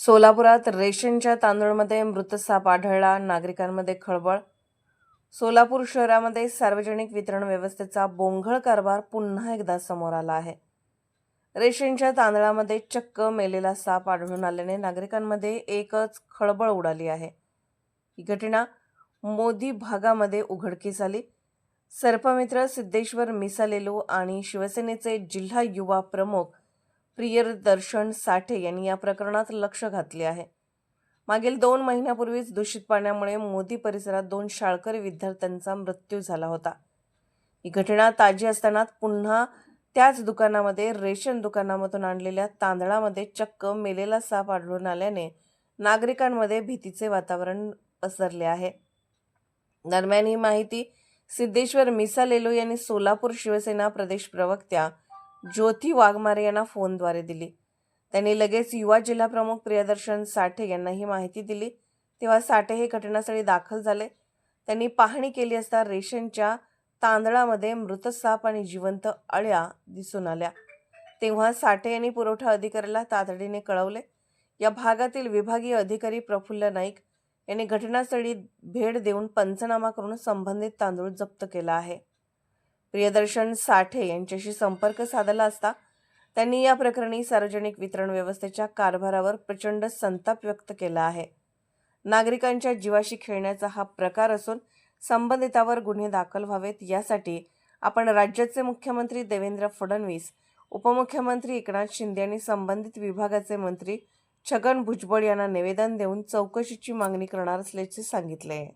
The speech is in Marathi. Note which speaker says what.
Speaker 1: सोलापुरात रेशनच्या तांदूळमध्ये मृत साप आढळला. नागरिकांमध्ये खळबळ. सोलापूर शहरामध्ये सार्वजनिक वितरण व्यवस्थेचा बोंघळ कारभार पुन्हा एकदा समोर आला आहे. रेशनच्या तांदळामध्ये चक्क मेलेला साप आढळून आल्याने नागरिकांमध्ये एकच खळबळ उडाली आहे. ही घटना मोदी भागामध्ये उघडकीस आली. सर्पमित्र सिद्धेश्वर मिसालेलो आणि शिवसेनेचे जिल्हा युवा प्रमुख प्रियदर्शन साठे यांनी या प्रकरणात लक्ष घातले आहे. मागील दोन महिन्यापूर्वीच दूषित पाण्यामुळे मोदी परिसरात दोन शाळकरी विद्यार्थ्यांचा मृत्यू झाला होता. ही घटना ताजी असताना पुन्हा त्याच दुकानामध्ये रेशन दुकानामधून आणलेल्या तांदळामध्ये चक्क मेलेला साप आढळून आल्याने नागरिकांमध्ये भीतीचे वातावरण पसरले आहे. दरम्यान ही माहिती सिद्धेश्वर मिसालेलो यांनी सोलापूर शिवसेना प्रदेश प्रवक्त्या ज्योती वाघमारे यांना फोनद्वारे दिली. त्यांनी लगेच युवा जिल्हाप्रमुख प्रियदर्शन साठे यांना ही माहिती दिली. तेव्हा साठे हे घटनास्थळी दाखल झाले. त्यांनी पाहणी केली असता रेशनच्या तांदळामध्ये मृत साप आणि जिवंत अळ्या दिसून आल्या. तेव्हा साठे यांनी पुरवठा अधिकाऱ्याला तातडीने कळवले. या भागातील विभागीय अधिकारी प्रफुल्ल नाईक यांनी घटनास्थळी भेट देऊन पंचनामा करून संबंधित तांदूळ जप्त केला आहे. प्रियदर्शन साठे यांच्याशी संपर्क साधला असता त्यांनी या प्रकरणी सार्वजनिक वितरण व्यवस्थेच्या कारभारावर प्रचंड संताप व्यक्त केला आहे. नागरिकांच्या जीवाशी खेळण्याचा हा प्रकार असून संबंधितावर गुन्हे दाखल व्हावेत यासाठी आपण राज्याचे मुख्यमंत्री देवेंद्र फडणवीस उपमुख्यमंत्री एकनाथ शिंदे आणि संबंधित विभागाचे मंत्री छगन भुजबळ यांना निवेदन देऊन चौकशीची मागणी करणार असल्याचे सांगितले